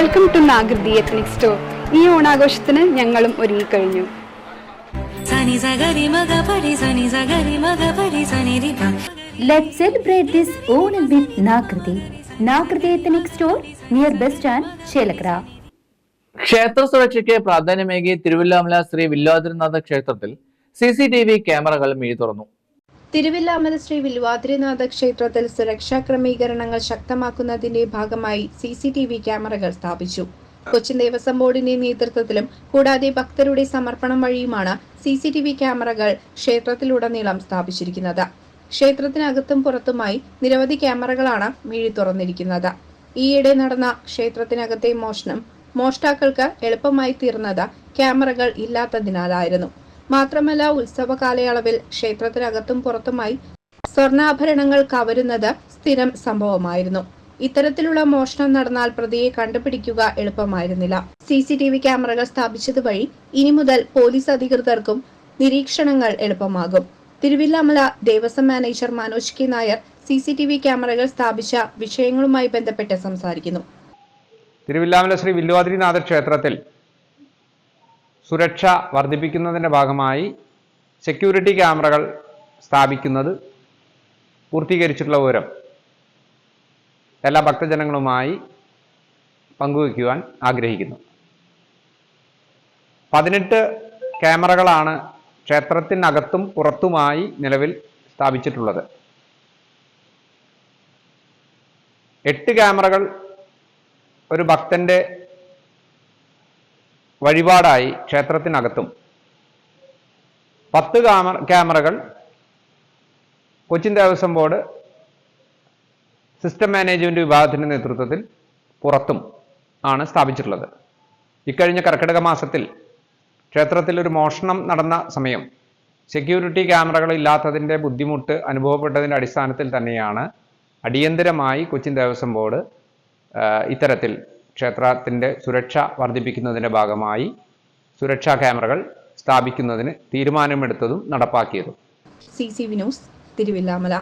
Welcome to Nagriti ethnic store ഈ ഓണാഘോഷത്തിന് ഞങ്ങളും ഒരുങ്ങി കഴിഞ്ഞു Let's celebrate this Onam with Nakriti. Nakriti Ethnic Store near bus stand, Chelakra. ക്ഷേത്ര സുരക്ഷയ്ക്ക് പ്രാധാന്യമേകി തിരുവല്ലാമല ശ്രീ വില്ലാതിരുനാഥ ക്ഷേത്രത്തിൽ സി സി ടി വി ക്യാമറകൾ മിഴി തുറന്നു തിരുവില്ലാമല ശ്രീ വില്വാദ്രിനാഥ ക്ഷേത്രത്തിൽ സുരക്ഷാ ക്രമീകരണങ്ങൾ ശക്തമാക്കുന്നതിന്റെ ഭാഗമായി സി സി ടി വി ക്യാമറകൾ സ്ഥാപിച്ചു. കൊച്ചിൻ ദേവസ്വം ബോർഡിന്റെ നേതൃത്വത്തിലും കൂടാതെ ഭക്തരുടെ സമർപ്പണം വഴിയുമാണ് സി സി ടി വി ക്യാമറകൾ ക്ഷേത്രത്തിലുടനീളം സ്ഥാപിച്ചിരിക്കുന്നത്. ക്ഷേത്രത്തിനകത്തും പുറത്തുമായി നിരവധി ക്യാമറകളാണ് മിഴി തുറന്നിരിക്കുന്നത്. ഈയിടെ നടന്ന ക്ഷേത്രത്തിനകത്തെ മോഷണം മോഷ്ടാക്കൾക്ക് എളുപ്പമായി തീർന്നത് ക്യാമറകൾ ഇല്ലാത്തതിനാലായിരുന്നു. മാത്രമല്ല ഉത്സവ കാലയളവിൽ ക്ഷേത്രത്തിനകത്തും പുറത്തുമായി സ്വർണാഭരണങ്ങൾ കവരുന്നത് സ്ഥിരം സംഭവമായിരുന്നു. ഇത്തരത്തിലുള്ള മോഷണം നടന്നാൽ പ്രതിയെ കണ്ടുപിടിക്കുക എളുപ്പമായിരുന്നില്ല. സി സി ടി വി ക്യാമറകൾ സ്ഥാപിച്ചത് വഴി ഇനി മുതൽ പോലീസ് അധികൃതർക്കും നിരീക്ഷണങ്ങൾ എളുപ്പമാകും. Thiruvilwamala Devaswom manager Manoj K Nair C C T V ക്യാമറകൾ സ്ഥാപിച്ച വിഷയങ്ങളുമായി ബന്ധപ്പെട്ട് സംസാരിക്കുന്നു. തിരുവില്ലാമല ശ്രീ വില്ലുവാതിരിനാഥ ക്ഷേത്രത്തിൽ സുരക്ഷ വർദ്ധിപ്പിക്കുന്നതിന്റെ ഭാഗമായി സെക്യൂരിറ്റി ക്യാമറകൾ സ്ഥാപിക്കുന്നത് പൂർത്തീകരിച്ചിട്ടുള്ള വിവരം എല്ലാ ഭക്തജനങ്ങളുമായി പങ്കുവയ്ക്കുവാൻ ആഗ്രഹിക്കുന്നു. പതിനെട്ട് ക്യാമറകളാണ് ക്ഷേത്രത്തിനകത്തും പുറത്തുമായി നിലവിൽ സ്ഥാപിച്ചിട്ടുള്ളത്. എട്ട് ക്യാമറകൾ ഒരു ഭക്തന്റെ വഴിപാടായി ക്ഷേത്രത്തിനകത്തും. പത്ത് ക്യാമറ ക്യാമറകൾ Cochin Devaswom board system management വിഭാഗത്തിന്റെ നേതൃത്വത്തിൽ പുറത്തും ആണ് സ്ഥാപിച്ചിട്ടുള്ളത്. ഇക്കഴിഞ്ഞ കർക്കിടക മാസത്തിൽ ക്ഷേത്രത്തിൽ ഒരു മോഷണം നടന്ന സമയം സെക്യൂരിറ്റി ക്യാമറകൾ ഇല്ലാത്തതിന്റെ ബുദ്ധിമുട്ട് അനുഭവപ്പെട്ടതിന്റെ അടിസ്ഥാനത്തിൽ തന്നെയാണ് അടിയന്തരമായി കൊച്ചിൻ ദേവസ്വം ബോർഡ് ഇത്തരത്തിൽ ക്ഷേത്രത്തിന്റെ സുരക്ഷ വർദ്ധിപ്പിക്കുന്നതിന്റെ ഭാഗമായി സുരക്ഷാ ക്യാമറകൾ സ്ഥാപിക്കുന്നതിന് തീരുമാനമെടുത്തതും നടപ്പാക്കിയതും. C C Vinos Thiruvilwamala.